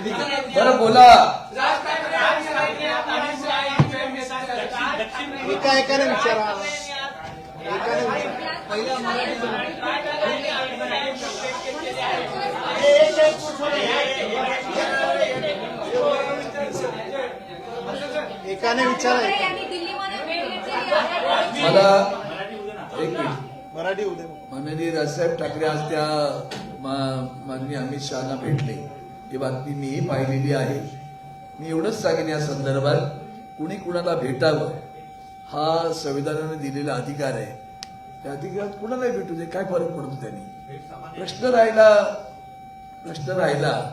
बरं बोला. एका एकाने विचारा. एकाने विचारा. पहिला एकाने विचारा. मला एक मिनिट. मराठी उद्या माननीय राजसाहेब ठाकरे आज त्या मा- माननीय अमित शहाना भेटले. ही बातमी मीही पाहिलेली आहे. मी एवढंच सांगेन या संदर्भात कुणी कुणाला भेटावं हा संविधानाने दिलेला अधिकार आहे. त्या अधिकारात कुणालाही भेटू दे काय फरक पडतो त्यांनी? प्रश्न राहिला प्रश्न राहिला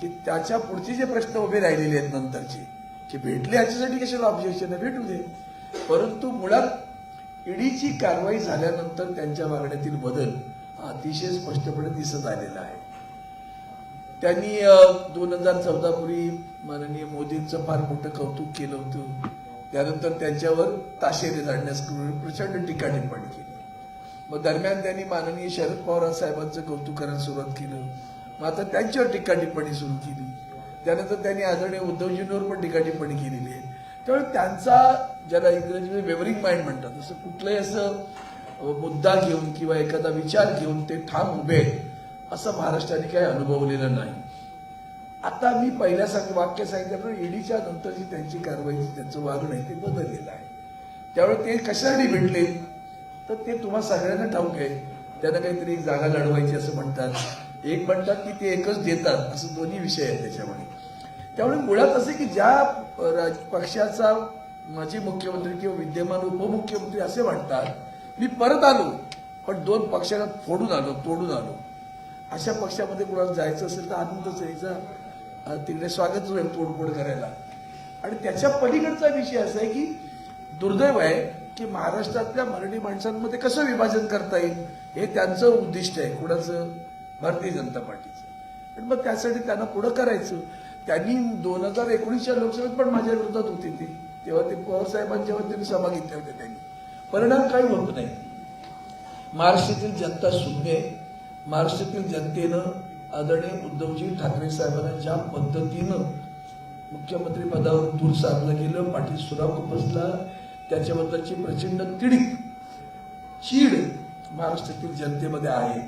की त्याच्या पुढचे जे प्रश्न उभे राहिलेले आहेत नंतरचे की भेटले याच्यासाठी कशाला ऑब्जेक्शन आहे? भेटू दे. परंतु मुळात ईडीची कारवाई झाल्यानंतर त्यांच्या मागण्यातील बदल अतिशय स्पष्टपणे दिसत आलेला आहे. त्यांनी दोन हजार चौदा पूर्वी माननीय मोदींचं फार मोठं कौतुक केलं होतं. त्यानंतर त्यांच्यावर ताशेरे जाणण्यास प्रचंड टीका टिप्पणी केली. मग दरम्यान त्यांनी माननीय शरद पवार साहेबांचं कौतुक करायला सुरुवात केलं. मग आता त्यांच्यावर टीका टिप्पणी सुरू केली. त्यानंतर त्यांनी आदरणीय उद्धवजींवर पण टीका टिप्पणी केलेली आहे. त्यामुळे त्यांचा ज्याला इंग्रजीमध्ये म्हणजे वेवरिंग माइंड म्हणतात असं कुठलंही असं मुद्दा घेऊन किंवा एखादा विचार घेऊन ते ठाम उभे आहेत, असं महाराष्ट्राने काही अनुभवलेलं नाही. आता मी पहिल्या सांग वाक्य सांगितल्याप्रमाणे ईडीच्या नंतरची त्यांची कारवाई त्यांचं वागणं आहे ते बदललेलं आहे. त्यामुळे ते कशासाठी भेटले? तर ते तुम्हा सगळ्यांना ठाऊक आहे. त्यांना काहीतरी एक जागा लढवायची असं म्हणतात. एक म्हणतात की ते एकच देतात असं दोन्ही विषय आहेत त्याच्यामध्ये. त्यामुळे मुळात असे की ज्या राज- पक्षाचा माजी मुख्यमंत्री किंवा विद्यमान उपमुख्यमंत्री असे म्हणतात मी परत आलो पण दोन पक्षाला फोडून आलो तोडून आलो. अशा पक्षामध्ये कुणाला जायचं असेल तर आनंदच यायचा तिकडे स्वागत होईल तोडफोड करायला. आणि त्याच्या पलीकडचा विषय असा आहे की दुर्दैव आहे की महाराष्ट्रातल्या मराठी माणसांमध्ये कसं विभाजन करता येईल हे त्यांचं उद्दिष्ट आहे कुणाचं? भारतीय जनता पार्टीचं. आणि मग त्यासाठी त्यांना पुढं करायचं. त्यांनी दोन हजार एकोणीसच्या लोकसभेत पण माझ्या विरोधात होते ते. तेव्हा ते पवार त्यांनी वतीने सभा घेतल्या होत्या त्यांनी. परिणाम काही होत नाही. महाराष्ट्रातील जनता शून्य आहे. महाराष्ट्रातील जनतेनं आदरणीय उद्धवजी ठाकरे साहेबांना ज्या पद्धतीनं मुख्यमंत्री पदावर दूर साधलं गेलं पाठी सुराव उपसला त्याच्याबद्दलची प्रचंड तिडीक चीड महाराष्ट्रातील जनतेमध्ये आहे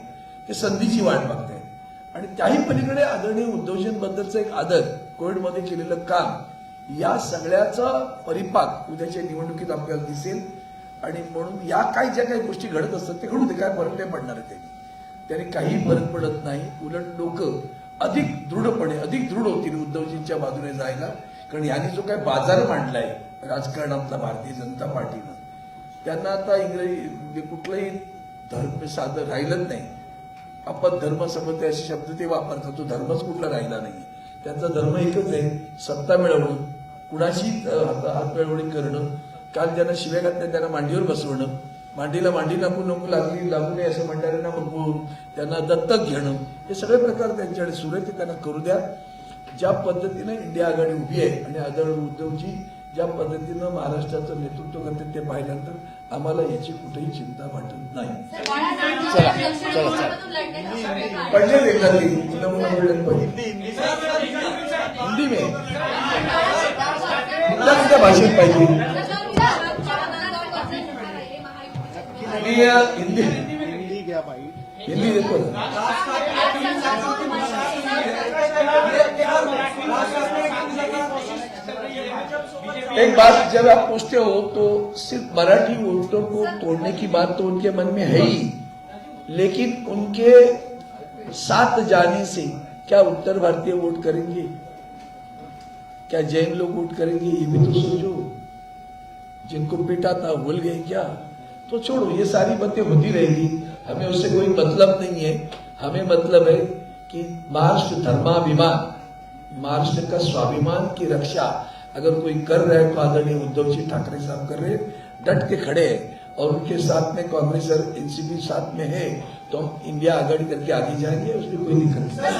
ते संधीची वाट बघते आणि त्याही पलीकडे आदरणीय उद्धवजींबद्दलचं एक आदर कोविडमध्ये केलेलं काम या सगळ्याचा परिपाक उद्याच्या निवडणुकीत आपल्याला दिसेल. आणि म्हणून या काही ज्या काही गोष्टी घडत असतात ते घडू दे काय फरक नाही पडणार आहे त्यांनी त्याने काही फरक पडत नाही. उलट लोक अधिक दृढपणे अधिक दृढ होतील उद्धवजींच्या बाजूने जायला. कारण यांनी जो काही बाजार मांडलाय राजकारणातला भारतीय जनता पार्टीनं त्यांना आता इंग्रजी म्हणजे कुठलंही धर्म साधं राहिलंच नाही. आपण धर्म समजते असे शब्द ते वापरतात तो धर्मच कुठला राहिला नाही. त्यांचा धर्म एकच आहे सत्ता मिळवणं कुणाशी हात- हातमिळवणी करणं काल त्यांना शिव्या घातल्या त्यांना मांडीवर बसवणं. मांडीला मांडी नको नको लागली लागू नये असं म्हणणाऱ्यांना बघून त्यांना दत्तक घेणं. हे सगळे प्रकार त्यांच्याकडे सुरू आहे ते त्यांना करू द्या. ज्या पद्धतीनं इंडिया आघाडी उभी आहे आणि आदरणीय उद्धवजी ज्या पद्धतीनं महाराष्ट्राचं नेतृत्व करते ते पाहिल्यानंतर आम्हाला याची कुठेही चिंता वाटत नाही. हिंदी हिंदी. हिंदी में. कुठल्या कुठल्या भाषेत पाहिजे? मी अ, हिंदी हिंदी घ्या बाई हिंदी ना एक बात जब आप पूछते हो तो सिर्फ़ मराठी वोटों को तोड़ने की बात तो उनके मन में है ही। लेकिन उनके साथ जाने से क्या उत्तर भारतीय वोट करेंगे? क्या जैन लोग वोट करेंगे ये भी तो सोचो। जिनको पीटा था भूल गए क्या? तो छोड़ो ये सारी बातें होती रहेगी। हमें उससे कोई मतलब नहीं है। हमें मतलब है कि महाराष्ट्र धर्माभिमान महाराष्ट्र का स्वाभिमान की रक्षा अगर कोई कर रहा है तो आदरणीय उद्धव जी ठाकरे साहब कर रहे डट के खड़े हैं और उनके साथ में कांग्रेस और एनसीपी साथ में है तो हम इंडिया आघाड़ी करके आगे जाएँगे उसमें कोई दिक्कत नहीं।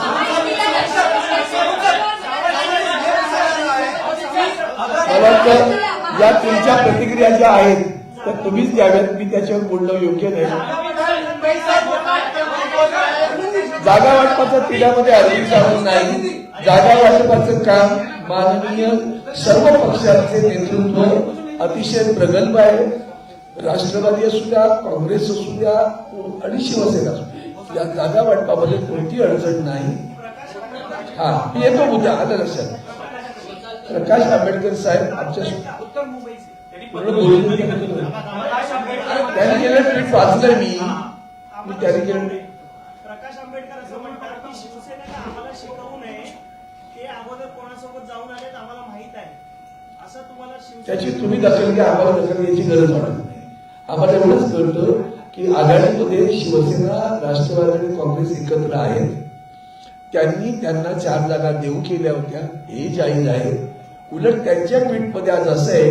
या तुमच्या प्रतिक्रिया ज्या आहेत त्या तुम्हीच द्याव्यात मी त्याच्यावर बोलणं योग्य नाही. जागा वाटपाचं तिलामध्ये आधी चालणार नाही. जागा वाटपाचं काम माननीय सर्व पक्षांचे नेतृत्व अतिशय प्रगल्भ आहे. राष्ट्रवादी असू द्या काँग्रेस असू द्या आणि शिवसेना असू या जागा वाटपामध्ये कोणती अडचण नाही. हा येतो मुद्दा आलं लक्षात. प्रकाश आंबेडकर साहेब आमच्या त्यांनी केलं ट्विट वाचलं मी. मी त्यांनी केलं प्रकाश आंबेडकर असं म्हणतात की शिवसेनेला आम्हाला शिकवू नये. ते अगोदर कोणासोबत जाऊन आलेत आम्हाला माहीत आहे. असं तुम्हाला त्याची तुम्ही दखल घ्या आम्हाला दखल घ्यायची गरज वाटत नाही. आम्हाला एवढंच कळतं की आघाडीमध्ये शिवसेना राष्ट्रवादी आणि काँग्रेस एकत्र आहेत. त्यांनी त्यांना चार जागा देऊ केल्या होत्या. हे जाहीर आहे. उलट त्यांच्या ट्विटमध्ये आज असं आहे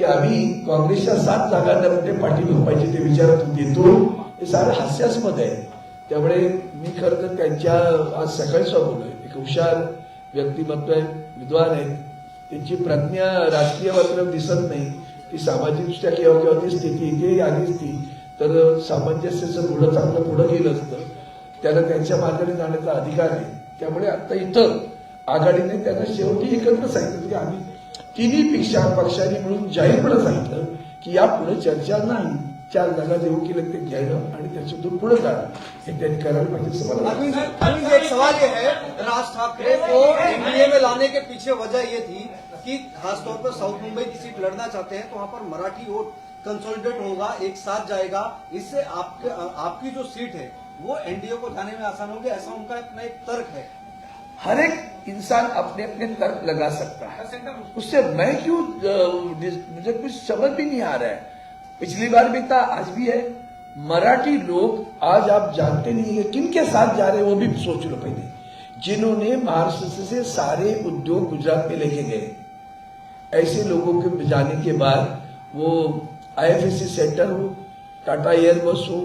की आम्ही काँग्रेसच्या सात जागांमध्ये म्हणजे पाठी पाहिजे ते विचारात देतो हे सारं हास्यास्पद आहे. त्यामुळे मी खरं तर त्यांच्या आज सकाळी बोललोय. एक हुशार व्यक्तिमत्व आहे विद्वान आहेत. त्यांची प्रज्ञा राजकीय मात्र दिसत नाही. ती सामाजिकदृष्ट्या केव्हा केव्हा दिसते ती इथे आलीच ती तर सामंजस्याचं पुढं चांगलं पुढं गेलं असतं. त्याला त्यांच्या मार्गाने जाण्याचा अधिकार आहे. त्यामुळे आता इथं आघाडीने त्यांना शेवटी एकत्र सांगितलं की आम्ही तिन्ही पेक्षा पक्षांनी मिळून जाहीरपणे सांगितलं की यापुढे चर्चा नाही. चार जागा देऊ केलं ते घ्यायला आणि त्याच्यातून पुढे जाणं हे त्यांनी करायला पाहिजे एक सवाल ये है राज ठाकरे को एनडीए में लाने के पीछे वजह ये थी कि खासतौर पर साउथ मुंबई की सीट लड़ना चाहते हैं तो वहाँ पर मराठी वोट कंसोलिडेट होगा एक साथ जाएगा। इससे आपके आपकी जो सीट है वो एनडीए को जाने में आसान होगी ऐसा उनका अपना एक तर्क है। हर एक इंसान अपने अपने तर्क लगा सकता है। उससे मैं क्यों मुझे कुछ समझ भी नहीं आ रहा है। पिछली बार भी था आज भी है। मराठी लोग आज आप जानते नहीं है किन के साथ जा रहे हैं वो भी सोच लो पहले। जिन्होंने महाराष्ट्र से सारे उद्योग गुजरात में लेके गए। ऐसे लोगों के जाने के बाद वो आईएफएससी सेंटर हो टाटा एयरबस हो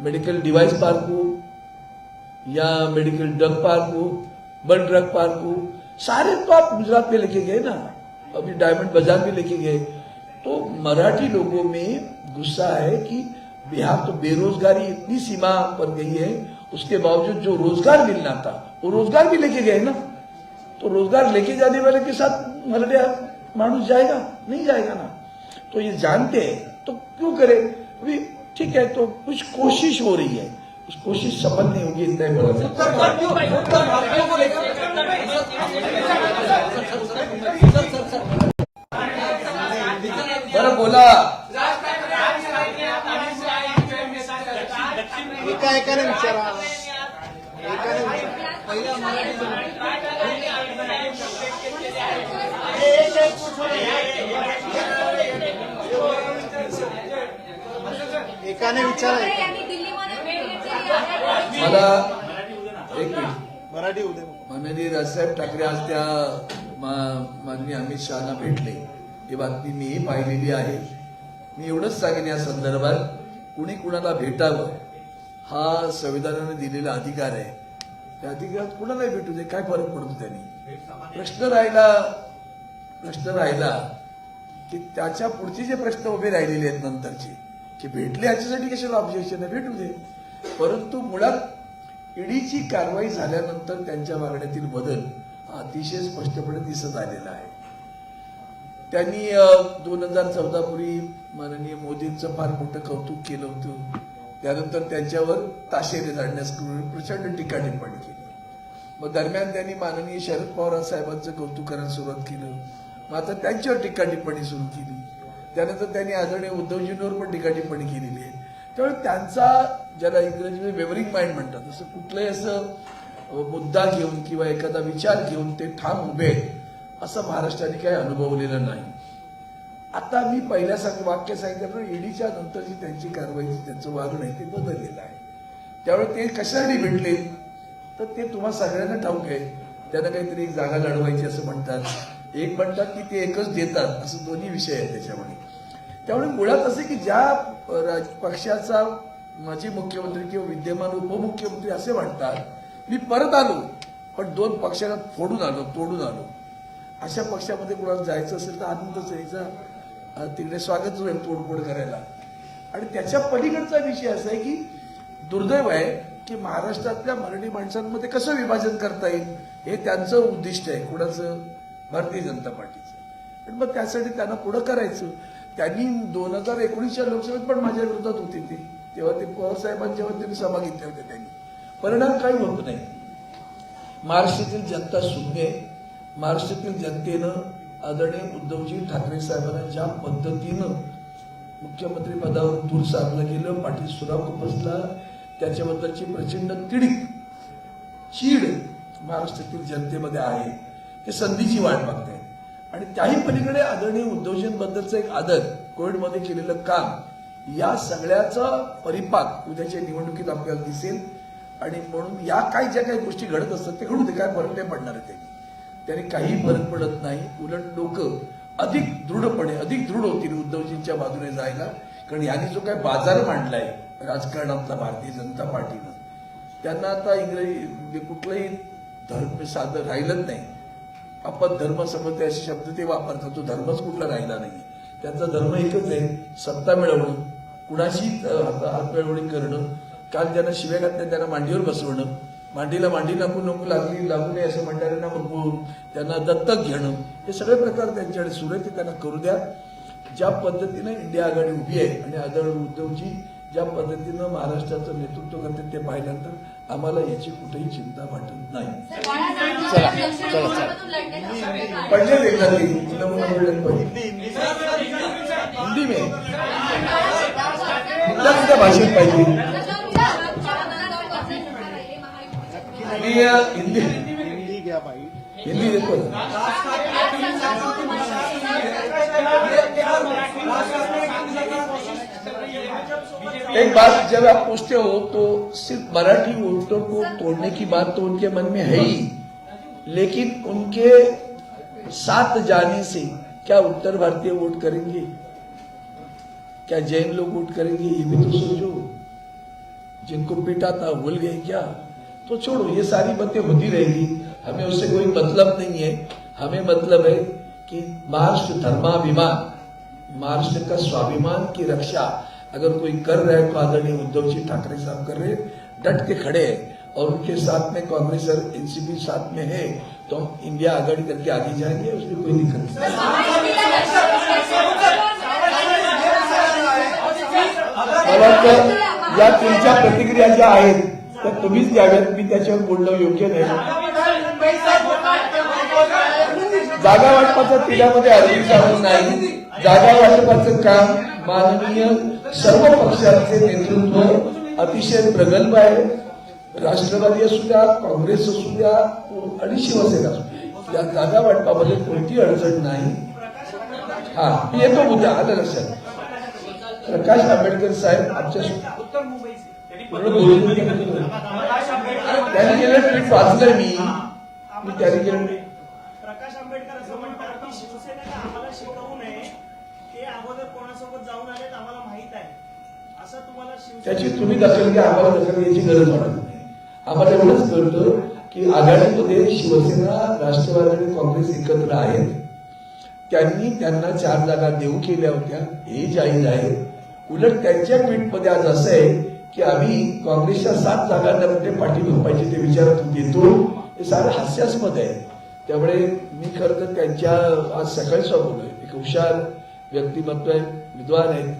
मेडिकल डिवाइस पार्क हो या मेडिकल ड्रग पार्क हो बन ड्रग पार्क, सारे तो आप गुजरात में लेके गए ना, अभी डायमंड बाज़ार में लेके गए तो मराठी लोगों में गुस्सा है कि बिहार तो बेरोजगारी इतनी सीमा पर गई है, उसके बावजूद जो रोज़गार मिलना था, वो रोज़गार भी लेके गए ना। तो रोज़गार लेके जाने वाले के साथ मराठा मानुस जाएगा, नहीं जाएगा ना। तो ये जानते हैं तो क्यों करे? अभी ठीक है तो कुछ कोशिश हो रही है। कोशिश सफल नहीं होगी इतना ही बड़ा है। उत्तर भारतीयों उत्तर भारतीयों को लेकर बरं बोला एका एकाने विचारा एकाने विचारा पहिल्या एकाने विचारा एका- यांनी दिल्लीमध्ये भेट घेतलेली आहे. मला एक मराठी माननीय राजसाहेब ठाकरे आज त्या माननीय अमित शहाना भेटले. ही बातमी मीही पाहिलेली आहे. मी एवढंच सांगेन या संदर्भात कुणी कुणाला भेटावं हा संविधानाने दिलेला अधिकार आहे. त्या अधिकारात कुणालाही भेटू दे काय फरक पडतो त्यांनी? प्रश्न राहिला प्रश्न राहिला की त्याच्या पुढचे जे प्रश्न उभे राहिलेले आहेत नंतरचे की भेटले याच्यासाठी कशाला ऑब्जेक्शन आहे? भेटू दे. परंतु मुळात ईडीची कारवाई झाल्यानंतर त्यांच्या मागण्यातील बदल अतिशय स्पष्टपणे दिसत आलेला आहे. त्यांनी दोन हजार चौदा पूर्वी माननीय मोदींचं फार मोठं कौतुक केलं होतं. त्यानंतर त्यांच्यावर ताशेरे जाणण्यास प्रचंड टीका टिप्पणी केली. मग दरम्यान त्यांनी माननीय शरद पवार साहेबांचं कौतुक करायला सुरुवात केलं. मग आता त्यांच्यावर टीका टिप्पणी सुरू केली. त्यानंतर त्यांनी आदरणीय उद्धवजींवर पण टीका टिप्पणी केलेली आहे. त्यामुळे त्यांचा ज्याला इंग्रजीमध्ये म्हणजे वेवरिंग माइंड म्हणतात तसं कुठलंही असं मुद्दा घेऊन किंवा एखादा विचार घेऊन ते ठाम उभे असं महाराष्ट्राने काही अनुभवलेलं नाही. आता मी पहिल्या सांग वाक्य सांगितल्याप्रमाणे ईडीच्या नंतरची त्यांची कारवाई त्यांचं वागणं आहे ते बदललेलं आहे. त्यामुळे ते कशासाठी भेटले? तर ते तुम्हा सगळ्यांना ठाऊक आहे त्यांना काहीतरी एक जागा लढवायची असं म्हणतात. एक म्हणतात की ते एकच देतात असं दोन्ही विषय आहेत त्याच्यामध्ये. त्यामुळे मुळात असे की ज्या राज- पक्षाचा माजी मुख्यमंत्री किंवा विद्यमान उपमुख्यमंत्री असे म्हणतात मी परत आलो पण दोन पक्षाला फोडून आलो तोडून आलो. अशा पक्षामध्ये कुणाला जायचं असेल तर आनंदच यायचा तिकडे स्वागत होईल तोडफोड करायला. आणि त्याच्या पलीकडचा विषय असा आहे की दुर्दैव आहे की महाराष्ट्रातल्या मराठी माणसांमध्ये कसं विभाजन करता येईल हे त्यांचं उद्दिष्ट आहे. कुणाचं? भारतीय जनता पार्टीचं. आणि मग त्यासाठी त्यांना पुढं करायचं. त्यांनी दोन हजार एकोणीसच्या लोकसभेत पण माझ्या विरोधात होते ते. तेव्हा ते पवार साहेबांच्या वतीने सभा घेतल्या होत्या त्यांनी. परिणाम काही होत नाही. महाराष्ट्रातील जनता शून्य आहे महाराष्ट्रातील जनतेनं आदरणीय उद्धवजी ठाकरे साहेबांना ज्या पद्धतीनं मुख्यमंत्री पदावर दूर साधलं गेलं पाठी सुराव उपसला त्याच्याबद्दलची प्रचंड तिडीक चीड महाराष्ट्रातील जनतेमध्ये आहे. ते संधीची वाट बघते. आणि त्याही पलीकडे आदरणीय उद्योजकांबद्दलचं एक आदर कोविडमध्ये केलेलं काम या सगळ्याचा परिपाक उद्याच्या निवडणुकीत आपल्याला दिसेल. आणि म्हणून या काही ज्या काही गोष्टी घडत असतात ते घडू दे काय फरक नाही पडणार आहे त्यांनी त्याने काही फरक पडत नाही. उलट लोक अधिक दृढपणे अधिक दृढ होतील उद्धवजींच्या बाजूने जायला. कारण यांनी जो काय बाजार मांडलाय राजकारणातला भारतीय जनता पार्टीनं त्यांना आता इंग्रजी म्हणजे कुठलंही धर्म साधं राहिलंच नाही. आपण धर्म समजते असे शब्द ते वापरतात. तो धर्मच कुठला राहिला नाही. त्यांचा धर्म एकच आहे सत्ता मिळवणं कुणाशी हात- हातमिळवणी करणं काल त्यांना शिव्या घातल्या त्यांना मांडीवर बसवणं मांडीला मांडी लागू नको लागली लागू नये असं म्हणणाऱ्यांना बघून त्यांना दत्तक घेणं हे सगळे प्रकार त्यांच्याकडे सुरू ते त्यांना करू द्या. ज्या पद्धतीनं इंडिया आघाडी उभी आहे आणि आदळ उद्धवजी ज्या पद्धतीनं महाराष्ट्राचं नेतृत्व करते ते पाहिल्यानंतर आम्हाला याची कुठेही चिंता वाटत नाही चला, चला. पढ़ने देखा हिंदी में कुठल्या कुठल्या भाषेत पाहिजे सर, तुमच्या मतदानात कसं होणार आहे महायुतीच्या मी अ, हिंदी हिंदी देतो ना. एक बात जब आप पूछते हो तो सिर्फ़ मराठी वोटों को तोड़ने की बात तो उनके मन में है ही। लेकिन उनके साथ जाने से क्या उत्तर भारतीय वोट करेंगे? क्या जैन लोग वोट करेंगे? ये भी तो सोचो जिनको पीटा था, भूल गए क्या? तो छोड़ो, ये सारी बातें होती रहेगी। हमें उससे कोई मतलब नहीं है। हमें मतलब है कि महाराष्ट्र धर्माभिमान, महाराष्ट्र का स्वाभिमान की रक्षा अगर कोई कर रहा है तो आदरणीय उद्धव जी ठाकरे साहब कर रहे डट के खड़े हैं और उनके साथ में कांग्रेस और एनसीपी साथ में है तो हम इंडिया आघाड़ी करके आगे जाएंगे उसमें कोई दिक्कत नहीं। या तुमच्या प्रतिक्रिया ज्या आहेत त्या तुम्हीच द्याव्यात मी त्याच्यावर बोलणं योग्य नाही. जागा वाटपाचा तिढ्यामध्ये अरविंद नाही. जागा वाटपाचं काम माननीय सर्व पक्षांचे नेतृत्व अतिशय प्रगल्भ आहे. राष्ट्रवादी असू द्या काँग्रेस असू द्या आणि शिवसेना असू द्या. या जागा वाटपामध्ये कोणती अडचण नाही. हा मी येतो मुद्दा आलं लक्षात प्रकाश आंबेडकर साहेब आमच्या त्यांनी केलं ट्विट वाचलं मी. मी त्यांनी केलं. प्रकाश आंबेडकर असं म्हणतात की शिवसेनेनं आम्हाला शिकवू नये. ते अगोदर कोणासोबत जाऊन आलेत आम्हाला माहीत आहे. असं तुम्हाला त्याची तुम्ही दखल घ्या आम्हाला दखल घ्यायची गरज वाटत नाही. आम्हाला एवढंच कळतं की आघाडीमध्ये शिवसेना राष्ट्रवादी आणि काँग्रेस एकत्र आहेत. त्यांनी त्यांना चार जागा देऊ केल्या होत्या. हे जाहीर आहे. उलट त्यांच्या ट्विटमध्ये आज असं आहे की आम्ही काँग्रेसच्या सात जागांना म्हणजे जागांमध्ये पाठी पाहिजे ते विचारात देतो हे सारं हास्यास्पद आहे. त्यामुळे मी खरं तर त्यांच्या आज सकाळी बोललोय एक हुशार व्यक्तिमत्व आहे विद्वान आहेत.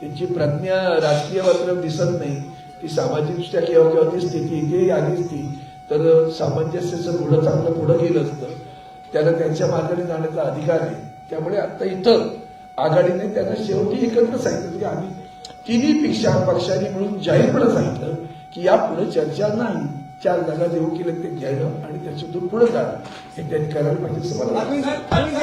त्यांची प्रज्ञा राजकीय मात्र दिसत नाही. ती सामाजिकदृष्ट्या केव्हा केव्हा दिसते की इथे आलीच ती. तर सामंजस्याचं पुढं चांगलं पुढं गेलं असतं. त्याला त्यांच्या मार्गाने जाण्याचा अधिकार आहे. त्यामुळे आता इथं आघाडीने त्यांना शेवटी एकत्र सांगितलं. की आम्ही तिन्ही पेक्षा पक्षांनी मिळून जाहीरपणे सांगितलं की यापुढे चर्चा नाही. चार जागा देऊ ते घ्यायला आणि त्याच्यातून पुढे जाणं. हे त्यांनी करायला पाहिजे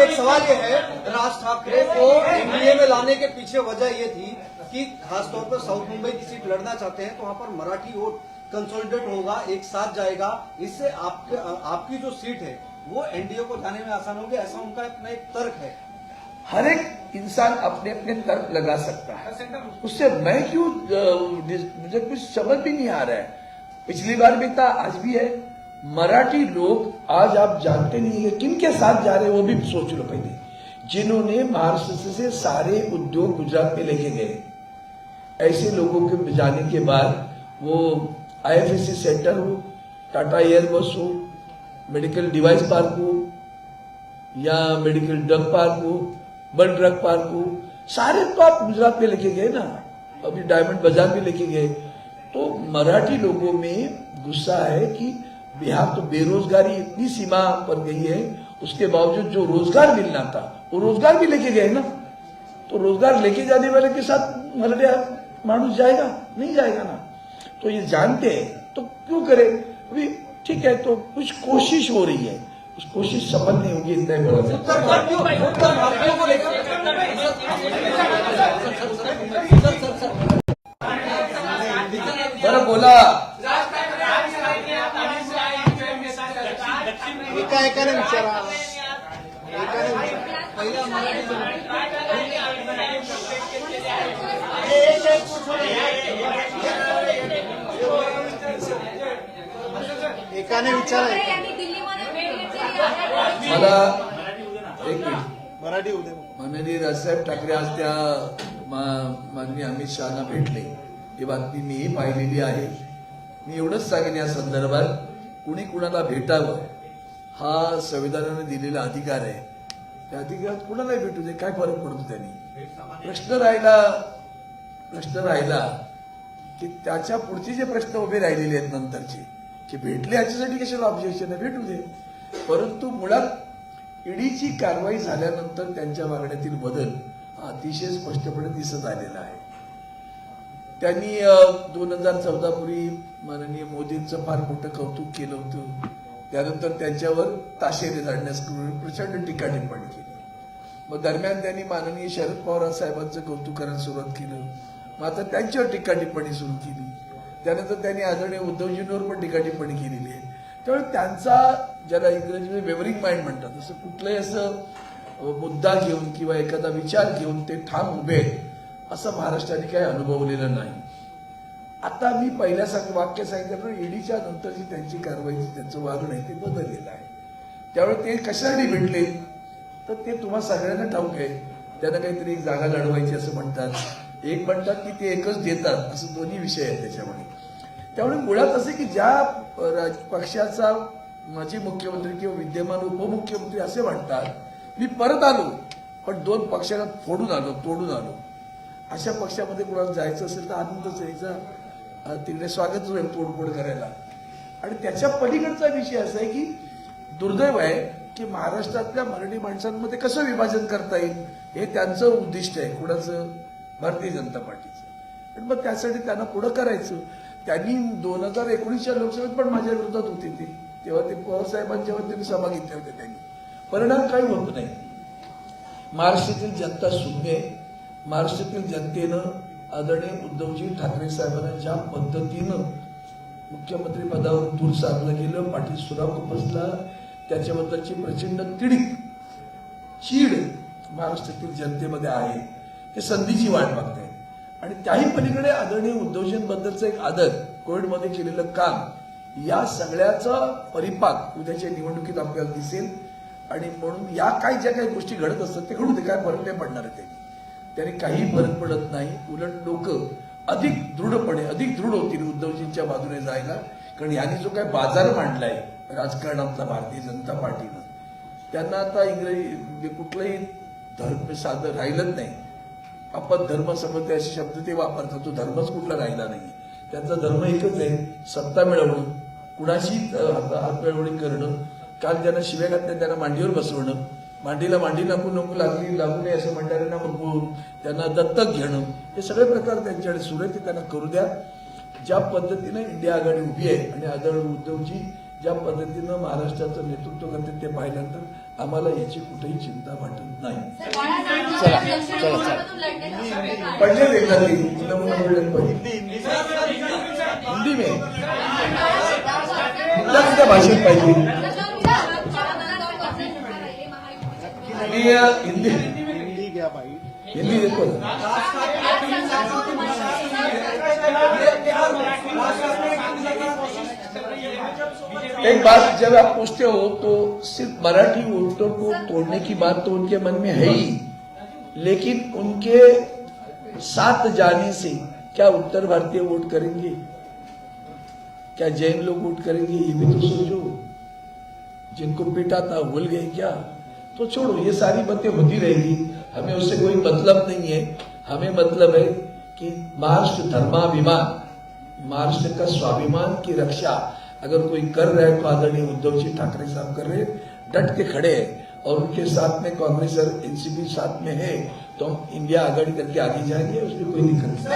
एक सवाल ये है राज ठाकरे को एनडीए में लाने के पीछे वजह ये थी कि खासतौर पर साउथ मुंबई की सीट लड़ना चाहते हैं तो वहाँ पर मराठी वोट कंसोलिडेट होगा एक साथ जाएगा। इससे आपके आपकी जो सीट है वो एनडीए को जाने में आसान होगी ऐसा उनका अपना एक तर्क है। हर एक इंसान अपने अपने तर्क लगा सकता है। उससे मैं क्यों मुझे कुछ समझ भी नहीं आ रहा है। पिछली बार भी था, आज भी है। मराठी लोग आज आप जानते नहीं है, किन के साथ जा रहे वो भी सोच लो पहले। जिन्होंने महाराष्ट्र से सारे उद्योग गुजरात में लेके गए। ऐसे लोगों के जाने के बाद वो आईएफएससी सेंटर हो, टाटा एयरबस हो, मेडिकल डिवाइस पार्क हो, या मेडिकल ड्रग पार्क हो, बन ड्रग पार्क हो, सारे तो आप गुजरात में लेके गए ना। अभी डायमंड बाज़ार भी लेके गए। तो मराठी लोगों में गुस्सा है कि बिहार तो बेरोजगारी इतनी सीमा पर गई है उसके बावजूद जो रोज़गार मिलना था वो रोज़गार भी लेके गए ना तो रोज़गार लेके जाने वाले के साथ मराठा मानुस जाएगा नहीं जाएगा ना तो ये जानते हैं तो क्यों करे अभी ठीक है तो कुछ कोशिश हो रही है उस कोशिश सफल नहीं होगी इतना ही बरं बोला. एका एकाने विचारा. एकाने विचारा. पहिला एकाने विचारा मला एक मिनिट. मराठी उद्या. माननीय राजसाहेब ठाकरे आज त्या मा- माननीय अमित शहाना भेटले. ही बातमी मीही पाहिलेली आहे. मी एवढंच सांगेन या संदर्भात कुणी कुणाला भेटावं हा संविधानाने दिलेला अधिकार आहे. त्या अधिकारात कुणालाही भेटू दे काय फरक पडतो त्यांनी? प्रश्न राहिला प्रश्न राहिला की त्याच्या पुढचे जे प्रश्न उभे राहिलेले आहेत नंतरचे की भेटले याच्यासाठी कशाला ऑब्जेक्शन आहे? भेटू दे. परंतु मुळात ईडीची कारवाई झाल्यानंतर त्यांच्या मागण्यातील बदल हा अतिशय स्पष्टपणे दिसत आलेला आहे. त्यांनी दोन हजार चौदा पूर्वी माननीय मोदींचं फार मोठं कौतुक केलं होतं. त्यानंतर त्यांच्यावर ताशेरे झाडण्यास प्रचंड टीका टिप्पणी केली. मग दरम्यान त्यांनी माननीय शरद पवार साहेबांचं कौतुक करायला सुरुवात केलं. मग आता त्यांच्यावर टीका टिप्पणी सुरू केली. त्यानंतर त्यांनी आदरणीय उद्धवजींवर पण टीका टिप्पणी केलेली आहे. त्यामुळे त्यांचा ज्याला इंग्रजीमध्ये म्हणजे वेवरिंग माइंड म्हणतात असं कुठलंही असं मुद्दा घेऊन किंवा एखादा विचार घेऊन ते ठाम उभे आहेत. असं महाराष्ट्राने काही अनुभवलेलं नाही. आता मी पहिल्या सांग वाक्य सांगितल्याप्रमाणे ईडीच्या नंतरची त्यांची कारवाईची त्यांचं वागणं आहे ते बदललेलं आहे. त्यावेळी ते कशासाठी भेटले? तर ते तुम्हा सगळ्यांना ठाऊक आहे. त्यांना काहीतरी एक जागा लढवायची असं म्हणतात. एक म्हणतात की ते एकच देतात. असं दोन्ही विषय आहेत त्याच्यामध्ये. त्यामुळे मुळात असे की ज्या राज- पक्षाचा माजी मुख्यमंत्री किंवा विद्यमान उपमुख्यमंत्री असे म्हणतात मी परत आलो पण दोन पक्षाला फोडून आलो तोडून आलो. अशा पक्षामध्ये कुणाला जायचं असेल तर आनंदच यायचा तिकडे स्वागतच होईल तोडफोड करायला. आणि त्याच्या पलीकडचा विषय असा आहे की दुर्दैव आहे की महाराष्ट्रातल्या मराठी माणसांमध्ये कसं विभाजन करता येईल हे त्यांचं उद्दिष्ट आहे. कुणाचं? भारतीय जनता पार्टीचं. आणि मग त्यासाठी त्यांना पुढं करायचं. त्यांनी दोन हजार एकोणीसच्या लोकसभेत पण माझ्या विरोधात होते ते. तेव्हा ते पवार तुम्ही सभा घेतल्या होत्या त्यांनी. परिणाम काही होत नाही. महाराष्ट्रातील जनता शून्य आहे. महाराष्ट्रातील जनतेनं आदरणीय उद्धवजी ठाकरे साहेबांना ज्या पद्धतीनं मुख्यमंत्री पदावर दूर साधलं गेलं पाठी सुराव उपसला त्याच्याबद्दलची प्रचंड तिडीक चीड महाराष्ट्रातील जनतेमध्ये आहे ते संधीची वाट बघताय. आणि त्याही पलीकडे आदरणीय उद्धवजींबद्दलचं एक आदर कोविडमध्ये केलेलं काम या सगळ्याचा परिपाक उद्याच्या निवडणुकीत आपल्याला दिसेल. आणि म्हणून या काही ज्या काही गोष्टी घडत असतात ते घडू दे काय फरक नाही पडणार आहे ते. त्याने काही फरक पडत नाही. उलट लोक अधिक दृढपणे अधिक दृढ होतील उद्धवजींच्या बाजूने जायला. कारण यांनी जो काही बाजार मांडलाय राजकारणातला भारतीय जनता पार्टीनं त्यांना आता इंग्रजी म्हणजे कुठलंही धर्म साधं राहिलंच नाही. आपण धर्म समजते असे शब्द ते वापरतात तो धर्मच कुठला राहिला नाही. त्यांचा धर्म एकच आहे सत्ता मिळवणं. कुणाशी हातमिळवणी करणं. काल ज्यांना शिव्या घातल्या त्यांना मांडीवर बसवणं. मांडीला मांडी नको नको लागली लागू नये असं म्हणणाऱ्यांना बघून त्यांना दत्तक घेणं हे सगळे प्रकार त्यांच्याकडे सुरू आहे ते त्यांना करू द्या. ज्या पद्धतीनं इंडिया आघाडी उभी आहे आणि आदरणीय उद्धवजी ज्या पद्धतीनं महाराष्ट्राचं नेतृत्व करते ते पाहिल्यानंतर आम्हाला याची कुठेही चिंता वाटत नाही. हिंदी में. कुठल्या कुठल्या भाषेत पाहिजे? अ, हिंदी। हिंदी घ्या भाई? हिंदी ना. एक बात जब आप पूछते हो तो सिर्फ़ मराठी वोटों को तोड़ने की बात तो उनके मन में है ही। लेकिन उनके साथ जाने से क्या उत्तर भारतीय वोट करेंगे? क्या जैन लोग वोट करेंगे ये भी तो सोचो। जिनको पीटा था भूल गए क्या? तो छोड़ो ये सारी बातें होती रहेगी। हमें उससे कोई मतलब नहीं है। हमें मतलब है कि महाराष्ट्र धर्माभिमान महाराष्ट्र का स्वाभिमान की रक्षा। अगर कोई कर रहा है तो आदरणीय उद्धव जी ठाकरे साहब कर रहे हैं, डट के खड़े हैं और उनके साथ में कांग्रेस और एनसीपी साथ में है तो हम इंडिया आगाड़ी करके आगे जाएँगे उसमें कोई दिक्कत नहीं।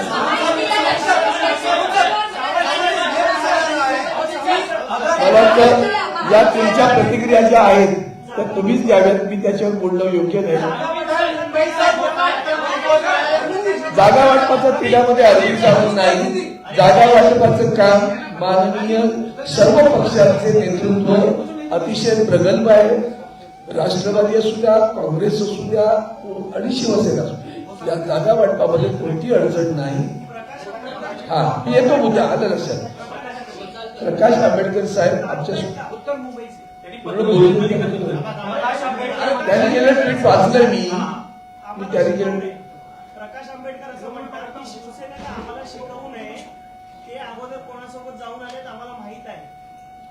या प्रतिक्रिया ज्या आहेत तर तुम्हीच द्याव्यात मी त्याच्यावर बोलणं योग्य नाही. जागा वाटपाचं तिलामध्ये आधी सावंत नाही. जागा वाटपाचं काम माननीय सर्व पक्षांचे नेतृत्व अतिशय प्रगल्भ आहे. राष्ट्रवादी असू द्या काँग्रेस असू द्या आणि शिवसेना असू द्या. या जागा वाटपामध्ये कोणती अडचण नाही. हा मी येतो मुद्दा आलं लक्षात. प्रकाश आंबेडकर साहेब आमच्या उत्तर मुंबई से पूर्ण बोलून प्रकाश आंबेडकर त्यांनी केलं ट्विट वाचलं मी. मी त्यांनी केलं. प्रकाश आंबेडकर असं म्हणतात की शिवसेनेनं आम्हाला शिकवू नये. ते अगोदर कोणासोबत जाऊन आलेत आम्हाला माहीत आहे.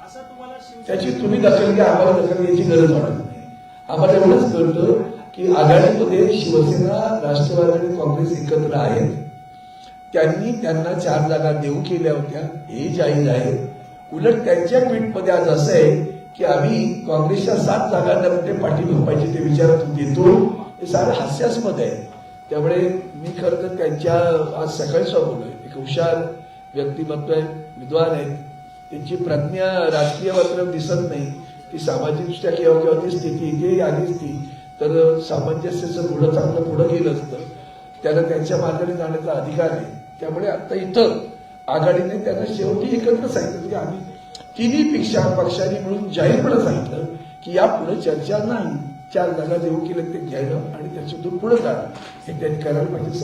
असं तुम्हाला त्याची शिवसेना तुम्ही दखल घ्या आम्हाला दखल घ्यायची गरज वाटत नाही. आम्हाला एवढंच कळतं की आघाडीमध्ये शिवसेना राष्ट्रवादी आणि काँग्रेस एकत्र आहेत. त्यांनी त्यांना चार जागा देऊ केल्या होत्या. हे जाहीर आहे. उलट त्यांच्या ट्विटमध्ये आज असं आहे की आम्ही काँग्रेसच्या सात जागांमध्ये पाठिंबा पाहिजे ते विचारात देतो हे सारं हास्यास्पद आहे. त्यामुळे मी खरं तर त्यांच्या आज सकाळी बोललोय एक हुशार व्यक्तिमत्व आहे विद्वान आहेत. त्यांची प्रज्ञा राजकीय मात्र दिसत नाही. ती सामाजिकदृष्ट्या केव्हा केव्हा ती स्थिती इथे आलीच ती. तर सामंजस्याचं पुढं चांगलं पुढं गेलं असतं. त्याला त्यांच्या मार्गाने जाण्याचा अधिकार आहे. त्यामुळे आता इथं आघाडीने त्यांना शेवटी एकत्र सांगितलं की आम्ही तिन्ही पेक्षा पक्षांनी मिळून जाहीरपणे सांगितलं की यापुढे चर्चा नाही. चार जागा देऊ केलं ते घ्यायला आणि त्याच्यातून पुढे जाणं हे त्यांनी करायला पाहिजे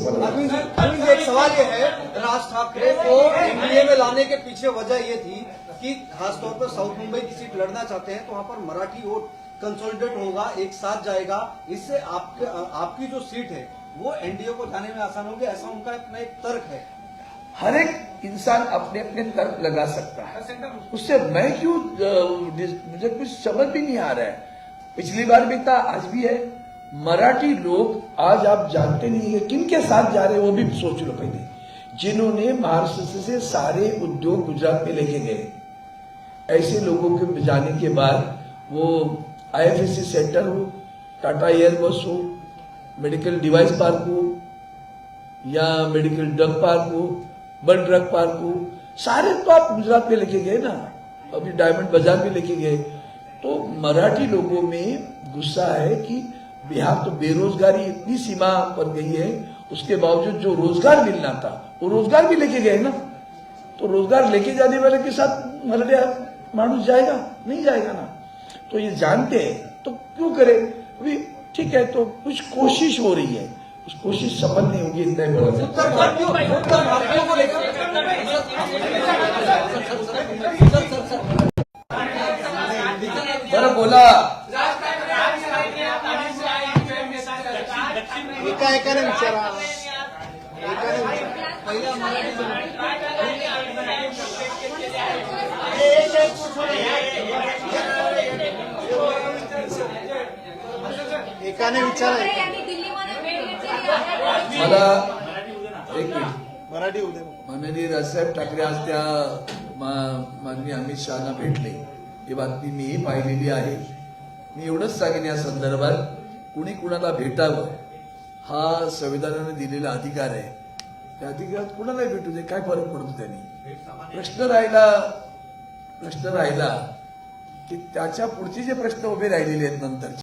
सवाल ये है राज ठाकरे को एनडीए में लाने के पीछे वजह ये थी कि खासतौर पर साउथ मुंबई की सीट लड़ना चाहते हैं तो वहाँ पर मराठी वोट कंसोलिडेट होगा, एक साथ जाएगा। इससे आपके आपकी जो सीट है, वो एनडीए को जाने में आसान होगी। ऐसा उनका अपना एक तर्क है। हर एक इंसान अपने अपने तर्क लगा सकता है। उससे मैं क्यों मुझे कुछ समझ भी नहीं आ रहा है। पिछली बार भी था आज भी है। मराठी लोग आज आप जानते नहीं है किन के साथ जा रहे हैं वो भी सोच लो पहले। जिन्होंने महाराष्ट्र से सारे उद्योग गुजरात में लेके गए। ऐसे लोगों के जाने के बाद वो आईएफएससी सेंटर हो टाटा एयरबस हो मेडिकल डिवाइस पार्क हो या मेडिकल ड्रग पार्क हो बन ड्रग पार्क हो सारे तो आप गुजरात में लेके गए ना, अभी डायमंड बाज़ार में लेके गए। तो मराठी लोगों में गुस्सा है कि बिहार तो बेरोजगारी इतनी सीमा पर गई है, उसके बावजूद जो रोज़गार मिलना था, वो रोज़गार भी लेके गए ना। तो रोज़गार लेके जाने वाले के साथ मराठा मानुस जाएगा? नहीं जाएगा ना। तो ये जानते हैं तो क्यों करे? अभी ठीक है तो कुछ कोशिश हो रही है। कोशिश सफल नहीं होगी इतना ही बड़ा उत्तर भारतीयों उत्तर भारतीयों को लेकर बरं बोला। एका एकाने विचारा। एकाने विचारा. पहिला एकाने विचारा ठाकरे यांनी दिल्लीमध्ये भेट घेतलेली आहे मला एक मराठी माननीय राजसाहेब ठाकरे आज त्या माननीय अमित शहाना भेटले. ही बातमी मीही पाहिलेली आहे. मी एवढंच सांगेन या संदर्भात कुणी कुणाला भेटावं हा संविधानाने दिलेला अधिकार आहे. त्या अधिकारात कुणालाही भेटू दे काय फरक पडतो त्यांनी? प्रश्न राहिला प्रश्न राहिला की त्याच्या पुढचे जे प्रश्न उभे राहिलेले आहेत नंतर